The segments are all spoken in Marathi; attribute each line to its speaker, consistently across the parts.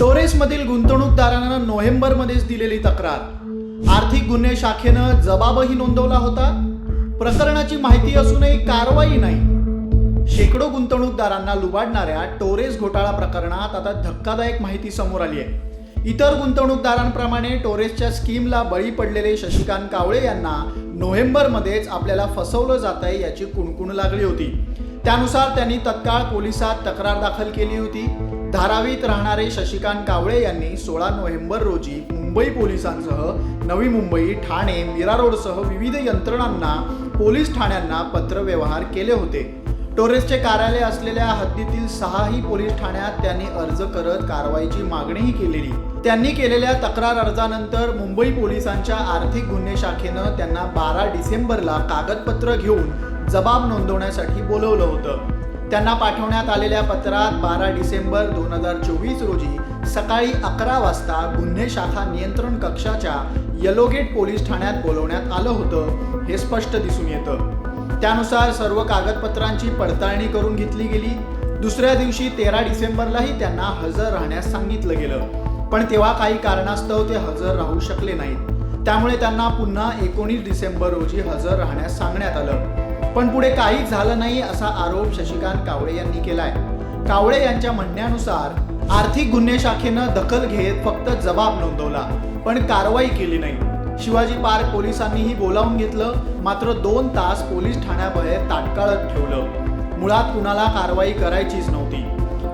Speaker 1: टोरेसमधील गुंतवणूकदारांना नोव्हेंबरमध्येच दिलेली तक्रार. आर्थिक गुन्हे शाखेनं जबाबही नोंदवला होता. प्रकरणाची माहिती असूनही कारवाई नाही. शेकडो गुंतवणूकदारांना लुबाडणाऱ्या टोरेस घोटाळा प्रकरणात आता धक्कादायक माहिती समोर आली आहे. इतर गुंतवणूकदारांप्रमाणे टोरेसच्या स्कीमला बळी पडलेले शशिकांत कावळे यांना नोव्हेंबरमध्येच आपल्याला फसवलं जात आहे याची कुणकुण लागली होती. त्यानुसार त्यांनी तत्काळ पोलिसात तक्रार दाखल केली होती. धारावीत राहणारे शशिकांत कावळे यांनी सोळा नोव्हेंबर रोजी मुंबई पोलिसांसह नवी मुंबई ठाणे मीरा रोडसह विविध यंत्रणांना पोलीस ठाण्यांना पत्रव्यवहार केले होते. टोरेसचे कार्यालय असलेल्या हद्दीतील सहाही पोलीस ठाण्यात त्यांनी अर्ज करत कारवाईची मागणीही केलेली. त्यांनी केलेल्या तक्रार अर्जानंतर मुंबई पोलिसांच्या आर्थिक गुन्हे शाखेनं त्यांना बारा डिसेंबरला कागदपत्र घेऊन जबाब नोंदवण्यासाठी बोलवलं होतं. त्यांना पाठवण्यात आलेल्या पत्रात बारा डिसेंबर दोन हजार चोवीस रोजी सकाळी अकरा वाजता गुन्हे शाखा नियंत्रण कक्षाच्या येलोगेट पोलीस ठाण्यात बोलवण्यात आलं होतं हे स्पष्ट दिसून येतं. त्यानुसार सर्व कागदपत्रांची पडताळणी करून घेतली गेली. दुसऱ्या दिवशी तेरा डिसेंबरलाही त्यांना हजर राहण्यास सांगितलं गेलं. पण तेव्हा काही कारणास्तव ते हजर राहू शकले नाहीत. त्यामुळे त्यांना पुन्हा एकोणीस डिसेंबर रोजी हजर राहण्यास सांगण्यात आलं. पण पुढे काहीच झालं नाही असा आरोप शशिकांत कावळे यांनी केलाय. कावळे यांच्या म्हणण्यानुसार आर्थिक गुन्हे शाखेनं दखल घेत फक्त जबाब नोंदवला पण कारवाई केली नाही. शिवाजी पार्क पोलिसांनीही बोलावून घेतलं मात्र दोन तास पोलीस ठाण्याबाहेर ताटकाळत ठेवलं. मुळात कुणाला कारवाई करायचीच नव्हती.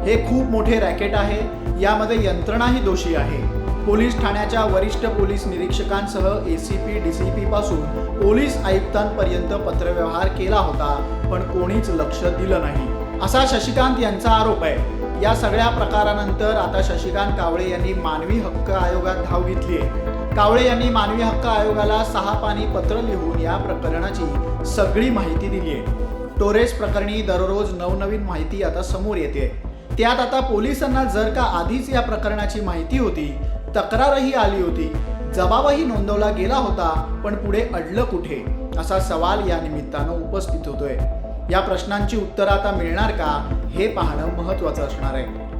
Speaker 1: हे खूप मोठे रॅकेट आहे यामध्ये यंत्रणाही दोषी आहे. पोलीस ठाण्याच्या वरिष्ठ police निरीक्षकांसह A C P D C P पासून पोलीस आयुक्तांपर्यंत पत्रव्यवहार केला होता पण कोणीच लक्ष दिलं नाही. असा शशिकांत यांचा आरोप आहे. या सगळ्या प्रकारानंतर आता शशिकांत कावळे यांनी मानवी हक्क आयोगात धाव घेतली आहे. कावळे यांनी मानवी हक्क आयोगाला सहा पानी पत्र लिहून या प्रकरणाची सगळी माहिती दिली आहे. टोरेस प्रकरणी दररोज नवनवीन माहिती आता समोर येते. त्यात आता पोलिसांना जर का आधीच या प्रकरणाची माहिती होती तक्रारही आली होती. जबाबही नोंदवला गेला होता पण पुढे अडलं कुठे? असा सवाल या निमित्तानं उपस्थित होतोय. या प्रश्नांची उत्तरं आता मिळणार का हे पाहणं महत्त्वाचं असणार आहे.